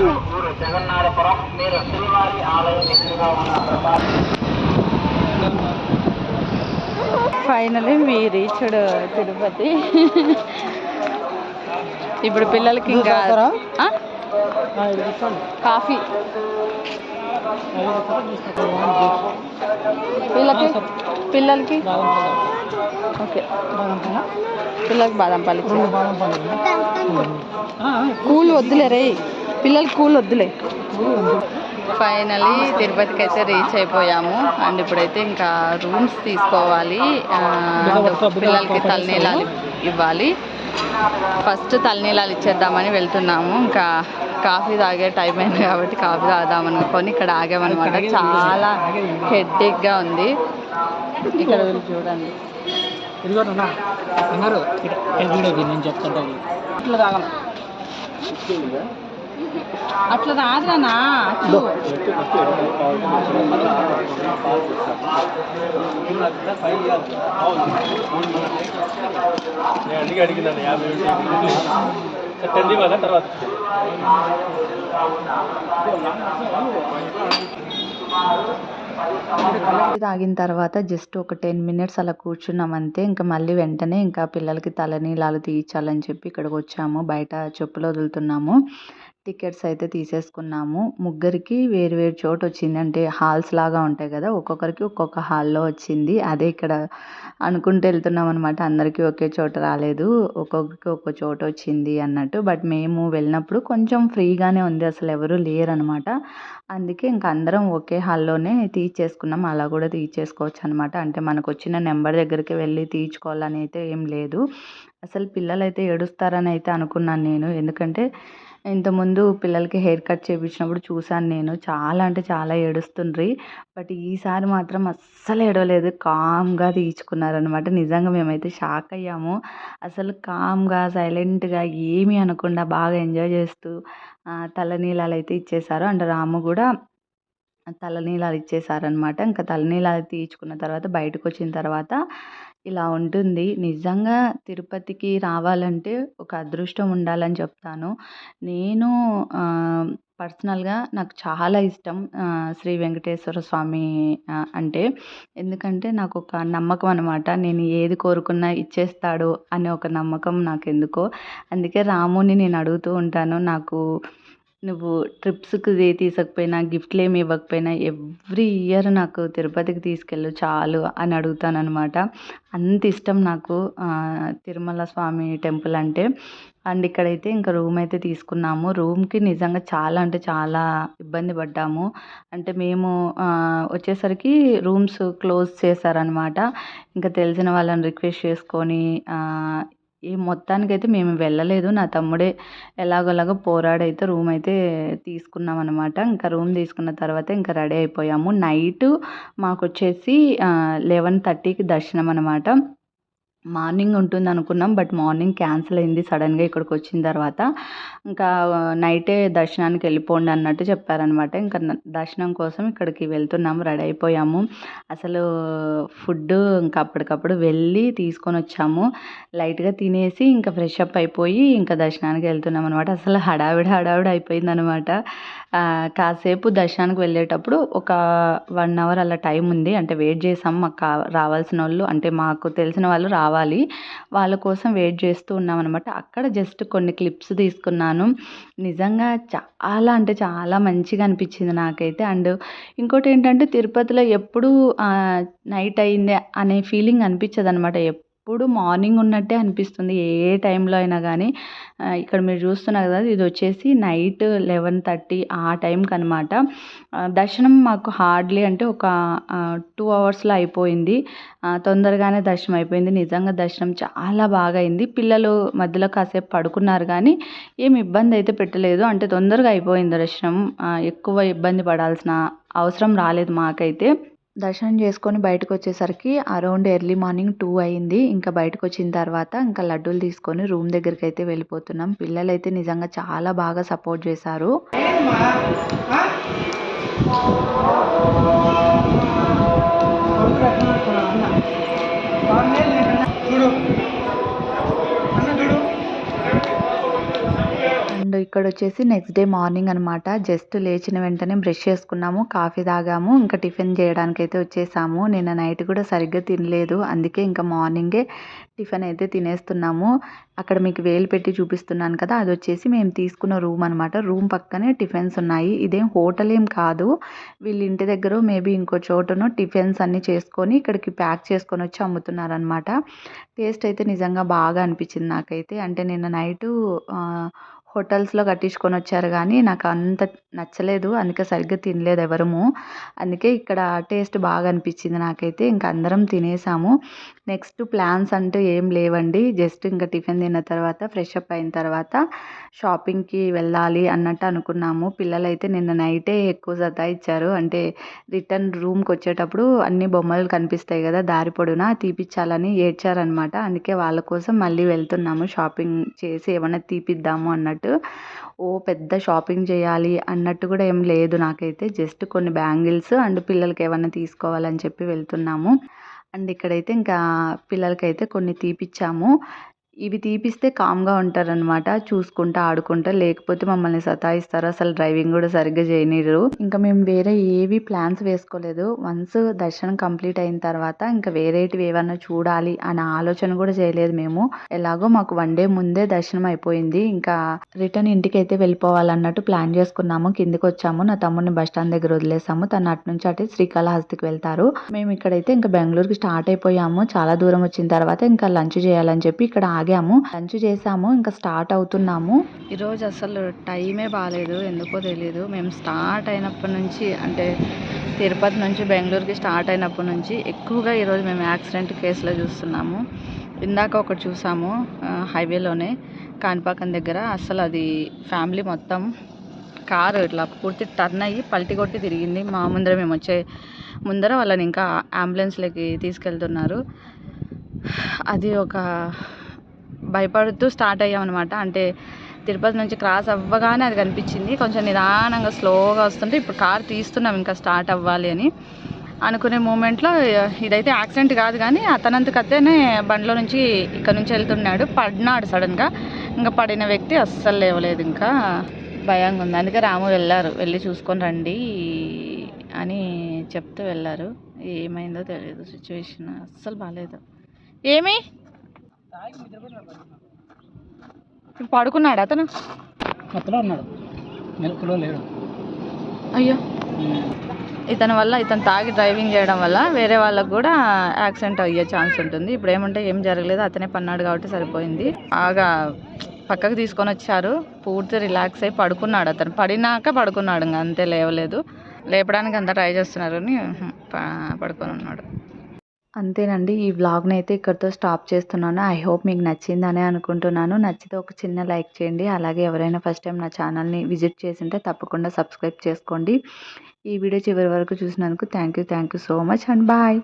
తమిళనాడు ఊరు జగన్నాథపురం మీరు శ్రీవారి ఆలయం ఎదురుగా ఉన్న ఫైనలీ మీ రీచ్డ్ తిరుపతి. ఇప్పుడు పిల్లలకి ఇంకా ఆ? కాఫీ. పిల్లలకి? పిల్లలకి? ఓకే. పిల్లలకి బాదం పాలు. కూల్ వద్దులే రే పిల్లలకి కూల్ వద్దులే. ఫైనలీ తిరుపతికి అయితే రీచ్ అయిపోయాము. అండ్ ఇప్పుడైతే ఇంకా రూమ్స్ తీసుకోవాలి. పిల్లలకి తలనీలాలు ఇవ్వాలి. ఫస్ట్ తలనీలాలు ఇచ్చేద్దామని వెళ్తున్నాము. ఇంకా కాఫీ తాగే టైం అయింది కాబట్టి కాఫీ తాగుదామనుకొని ఇక్కడ ఆగామన్నమాట. చాలా హెడ్ఏక్గా ఉంది. ఇక్కడ చూడండి. నేను చెప్తాను అట్లా రాదురానా యాభై తర్వాత తాగిన తర్వాత జస్ట్ ఒక టెన్ మినిట్స్ అలా కూర్చున్నాం అంతే. ఇంకా మళ్ళీ వెంటనే ఇంకా పిల్లలకి తలనీలాలు తీయించాలని చెప్పి ఇక్కడికి వచ్చాము. బయట చెప్పులు వదులుతున్నాము. టికెట్స్ అయితే తీసేసుకున్నాము. ముగ్గురికి వేరు వేరు చోటు వచ్చింది. అంటే హాల్స్ లాగా ఉంటాయి కదా ఒక్కొక్కరికి ఒక్కొక్క హాల్లో వచ్చింది. అదే ఇక్కడ అనుకుంటూ వెళ్తున్నాం అనమాట అందరికీ ఒకే చోట రాలేదు. ఒక్కొక్కరికి ఒక్కో చోట వచ్చింది అన్నట్టు. బట్ మేము వెళ్ళినప్పుడు కొంచెం ఫ్రీగానే ఉంది. అసలు ఎవరు లేరు అనమాట అందుకే ఇంక అందరం ఒకే హాల్లోనే తీర్చేసుకున్నాం అలా కూడా తీర్చేసుకోవచ్చు అనమాట అంటే మనకు వచ్చిన నెంబర్ దగ్గరికి వెళ్ళి తీర్చుకోవాలని అయితే ఏం లేదు. అసలు పిల్లలు అయితే ఏడుస్తారని అయితే అనుకున్నాను నేను. ఎందుకంటే ఇంతకుముందు పిల్లలకి హెయిర్ కట్ చేయించినప్పుడు చూశాను నేను. చాలా అంటే చాలా ఏడుస్తుండ్రి. బట్ ఈసారి మాత్రం అస్సలు ఏడవలేదు. కామ్గా తీయించుకున్నారనమాట నిజంగా మేమైతే షాక్ అయ్యాము. అసలు కామ్గా సైలెంట్గా ఏమీ అనకుండా బాగా ఎంజాయ్ చేస్తూ తలనీలాలు అయితే ఇచ్చేశారు. అండ్ రాము కూడా తలనీలాలు ఇచ్చేసారనమాట ఇంకా తలనీలాలు తీయించుకున్న తర్వాత బయటకు వచ్చిన తర్వాత ఇలా ఉంటుంది. నిజంగా తిరుపతికి రావాలంటే ఒక అదృష్టం ఉండాలని చెప్తాను. నేను పర్సనల్గా నాకు చాలా ఇష్టం శ్రీ వెంకటేశ్వర స్వామి అంటే. ఎందుకంటే నాకు ఒక నమ్మకం అనమాట నేను ఏది కోరుకున్నా ఇచ్చేస్తాడు అనే ఒక నమ్మకం నాకు ఎందుకో అందుకే రాముని నేను అడుగుతూ ఉంటాను. నాకు నువ్వు ట్రిప్స్కి తీసుకపోయినా గిఫ్ట్లు ఏమి ఇవ్వకపోయినా ఎవ్రీ ఇయర్ నాకు తిరుపతికి తీసుకెళ్ళు చాలు అని అడుగుతాను అనమాట అంత ఇష్టం నాకు తిరుమల స్వామి టెంపుల్ అంటే. అండ్ ఇక్కడైతే ఇంకా రూమ్ అయితే తీసుకున్నాము. రూమ్కి నిజంగా చాలా అంటే చాలా ఇబ్బంది పడ్డాము. అంటే మేము వచ్చేసరికి రూమ్స్ క్లోజ్ చేశారనమాట ఇంకా తెలిసిన వాళ్ళని రిక్వెస్ట్ చేసుకొని ఈ మొత్తానికైతే మేము వెళ్ళలేదు. నా తమ్ముడే ఎలాగోలాగో పోరాడైతే రూమ్ అయితే తీసుకున్నాం అనమాట ఇంకా రూమ్ తీసుకున్న తర్వాత ఇంకా రెడీ అయిపోయాము. నైట్ మాకు వచ్చేసి లెవెన్ థర్టీకి దర్శనం అనమాట మార్నింగ్ ఉంటుంది అనుకున్నాం బట్ మార్నింగ్ క్యాన్సిల్ అయింది సడన్గా ఇక్కడికి వచ్చిన తర్వాత. ఇంకా నైటే దర్శనానికి వెళ్ళిపోండి అన్నట్టు చెప్పారనమాట ఇంకా దర్శనం కోసం ఇక్కడికి వెళ్తున్నాము రెడీ అయిపోయాము. అసలు ఫుడ్ ఇంకా అప్పటికప్పుడు వెళ్ళి తీసుకొని వచ్చాము. లైట్గా తినేసి ఇంకా ఫ్రెష్ అప్ అయిపోయి ఇంకా దర్శనానికి వెళ్తున్నాం అనమాట అసలు హడావిడి హడావిడి అయిపోయింది అనమాట కాసేపు దర్శనానికి వెళ్ళేటప్పుడు ఒక వన్ అవర్ అలా టైం ఉంది. అంటే వెయిట్ చేసాం మాకు రావాల్సిన వాళ్ళు అంటే మాకు తెలిసిన వాళ్ళు రావాలి వాళ్ళ కోసం వెయిట్ చేస్తూ ఉన్నాం అనమాట అక్కడ జస్ట్ కొన్ని క్లిప్స్ తీసుకున్నాను. నిజంగా చాలా అంటే చాలా మంచిగా అనిపించింది నాకైతే. అండ్ ఇంకోటి ఏంటంటే తిరుపతిలో ఎప్పుడు నైట్ అయింది అనే ఫీలింగ్ అనిపించదు అనమాట ఎప్పుడు మార్నింగ్ ఉన్నట్టే అనిపిస్తుంది. ఏ టైంలో అయినా కానీ ఇక్కడ మీరు చూస్తున్నారు కదా ఇది వచ్చేసి నైట్ లెవెన్ థర్టీ ఆ టైంకి అనమాట దర్శనం మాకు హార్డ్లీ అంటే ఒక టూ అవర్స్లో అయిపోయింది. తొందరగానే దర్శనం అయిపోయింది. నిజంగా దర్శనం చాలా బాగా అయింది. పిల్లలు మధ్యలో కాసేపు పడుకున్నారు కానీ ఏం ఇబ్బంది అయితే పెట్టలేదు. అంటే తొందరగా అయిపోయింది దర్శనం. ఎక్కువ ఇబ్బంది పడాల్సిన అవసరం రాలేదు మాకైతే. దర్శనం చేసుకొని బయటకు వచ్చేసరికి అరౌండ్ ఎర్లీ మార్నింగ్ టూ అయింది. ఇంకా బయటకు వచ్చిన తర్వాత ఇంకా లడ్డూలు తీసుకొని రూమ్ దగ్గరికి అయితే వెళ్ళిపోతున్నాం. పిల్లలు అయితే నిజంగా చాలా బాగా సపోర్ట్ చేశారు. అండ్ ఇక్కడ వచ్చేసి నెక్స్ట్ డే మార్నింగ్ అనమాట జస్ట్ లేచిన వెంటనే బ్రష్ చేసుకున్నాము కాఫీ తాగాము ఇంకా టిఫిన్ చేయడానికి అయితే వచ్చేసాము. నిన్న నైట్ కూడా సరిగ్గా తినలేదు అందుకే ఇంకా మార్నింగే టిఫిన్ అయితే తినేస్తున్నాము. అక్కడ మీకు వేలు పెట్టి చూపిస్తున్నాను కదా అది వచ్చేసి మేము తీసుకున్న రూమ్ అనమాట రూమ్ పక్కనే టిఫిన్స్ ఉన్నాయి. ఇదేం హోటల్ ఏం కాదు. వీళ్ళ ఇంటి దగ్గర మేబీ ఇంకో చోటను టిఫిన్స్ అన్నీ చేసుకొని ఇక్కడికి ప్యాక్ చేసుకొని వచ్చి అమ్ముతున్నారనమాట టేస్ట్ అయితే నిజంగా బాగా అనిపించింది నాకైతే. అంటే నిన్న నైటు హోటల్స్లో కట్టించుకొని వచ్చారు కానీ నాకు అంత నచ్చలేదు. అందుకే సరిగ్గా తినలేదు ఎవరము. అందుకే ఇక్కడ టేస్ట్ బాగా అనిపించింది నాకైతే. ఇంకా అందరం తినేసాము. నెక్స్ట్ ప్లాన్స్ అంటూ ఏం లేవండి. జస్ట్ ఇంకా టిఫిన్ తిన్న తర్వాత ఫ్రెష్ అప్ అయిన తర్వాత షాపింగ్కి వెళ్ళాలి అన్నట్టు అనుకున్నాము. పిల్లలైతే నిన్న నైటే ఎక్కువ సతాయిచ్చారు అంటే రిటర్న్ రూమ్కి వచ్చేటప్పుడు అన్ని బొమ్మలు కనిపిస్తాయి కదా దారి పొడున తీపిచ్చాలని ఏడ్చారనమాట అందుకే వాళ్ళ కోసం మళ్ళీ వెళ్తున్నాము. షాపింగ్ చేసి ఏమైనా తీపిద్దాము అన్నట్టు ఓ పెద్ద షాపింగ్ చేయాలి అన్నట్టు కూడా ఏం లేదు నాకైతే. జస్ట్ కొన్ని బ్యాంగిల్స్ అండ్ పిల్లలకి ఏమైనా తీసుకోవాలని చెప్పి వెళ్తున్నాము. అండ్ ఇక్కడైతే ఇంకా పిల్లలకైతే కొన్ని తీపిచ్చాము. ఇవి తీపిస్తే కామ్గా ఉంటారనమాట చూసుకుంటా ఆడుకుంటా లేకపోతే మమ్మల్ని సతాయిస్తారు. అసలు డ్రైవింగ్ కూడా సరిగ్గా చేయనిరు ఇంకా మేము వేరే ఏవి ప్లాన్స్ వేసుకోలేదు. వన్స్ దర్శనం కంప్లీట్ అయిన తర్వాత ఇంకా వేరేటివి ఏమన్నా చూడాలి అనే ఆలోచన కూడా చేయలేదు మేము. ఎలాగో మాకు వన్ డే ముందే దర్శనం అయిపోయింది. ఇంకా రిటర్న్ ఇంటికి అయితే వెళ్ళిపోవాలన్నట్టు ప్లాన్ చేసుకున్నాము. కిందికి వచ్చాము. నా తమ్ముడిని బస్ స్టాండ్ దగ్గర వదిలేసాము. తను అటు నుంచి అటు శ్రీకాళహస్తికి వెళ్తారు. మేము ఇక్కడైతే ఇంకా బెంగళూరుకి స్టార్ట్ అయిపోయాము. చాలా దూరం వచ్చిన తర్వాత ఇంకా లంచ్ చేయాలని చెప్పి ఇక్కడ ఆగాము. లంచ్ చేసాము ఇంకా స్టార్ట్ అవుతున్నాము. ఈరోజు అసలు టైమే బాగాలేదు ఎందుకో తెలియదు మేము స్టార్ట్ అయినప్పటి నుంచి అంటే తిరుపతి నుంచి బెంగళూరుకి స్టార్ట్ అయినప్పటి నుంచి ఎక్కువగా ఈరోజు మేము యాక్సిడెంట్ కేసులో చూస్తున్నాము. ఇందాక ఒకటి చూసాము హైవేలోనే కాణిపాకం దగ్గర. అసలు అది ఫ్యామిలీ మొత్తం కారు ఇట్లా పూర్తి టర్న్ అయ్యి పల్టి కొట్టి తిరిగింది. మా ముందర మేము వచ్చే ముందర వాళ్ళని ఇంకా అంబులెన్స్లోకి తీసుకెళ్తున్నారు. అది ఒక భయపడుతూ స్టార్ట్ అయ్యామన్నమాట. అంటే తిరుపతి నుంచి క్రాస్ అవ్వగానే అది కనిపించింది. కొంచెం నిదానంగా స్లోగా వస్తుంటే ఇప్పుడు కార్ తీస్తున్నాం ఇంకా స్టార్ట్ అవ్వాలి అని అనుకునే మూమెంట్లో ఇదైతే యాక్సిడెంట్ కాదు కానీ అతనంతకు బండిలో నుంచి ఇక్కడ నుంచి వెళ్తున్నాడు. పడినాడు సడన్గా. ఇంకా పడిన వ్యక్తి అస్సలు లేవలేదు. ఇంకా భయంగా ఉంది. అందుకే రాము వెళ్ళారు. వెళ్ళి చూసుకొని రండి అని చెప్తూ వెళ్ళారు. ఏమైందో తెలియదు సిచ్యువేషన్ అస్సలు బాగాలేదు ఏమి? పడుకున్నాడు అతను? అతను ఉన్నాడు. మెలకులో లేడు. అయ్యో. ఇతని వల్ల ఇతను తాగి డ్రైవింగ్ చేయడం వల్ల వేరే వాళ్ళకు కూడా యాక్సిడెంట్ అయ్యే ఛాన్స్ ఉంటుంది. ఇప్పుడు ఏమంటే ఏం జరగలేదు అతనే పన్నాడు కాబట్టి సరిపోయింది. బాగా పక్కకు తీసుకొని వచ్చారు. పూర్తి రిలాక్స్ అయి పడుకున్నాడు అతను. పడినాక పడుకున్నాడు ఇంకా అంతే లేవలేదు. లేపడానికి అంతా ట్రై చేస్తున్నారు ప- పడుకొని ఉన్నాడు. అంతేనండి. ఈ వ్లాగ్ని అయితే ఇక్కడితో స్టాప్ చేస్తున్నాను. ఐ హోప్ మీకు నచ్చిందనే అనుకుంటున్నాను. నచ్చితే ఒక చిన్న లైక్ చేయండి. అలాగే ఎవరైనా ఫస్ట్ టైం నా ఛానల్ని విజిట్ చేసింటే తప్పకుండా సబ్స్క్రైబ్ చేసుకోండి. ఈ వీడియో చివరి వరకు చూసినందుకు thank you thank you so much and bye.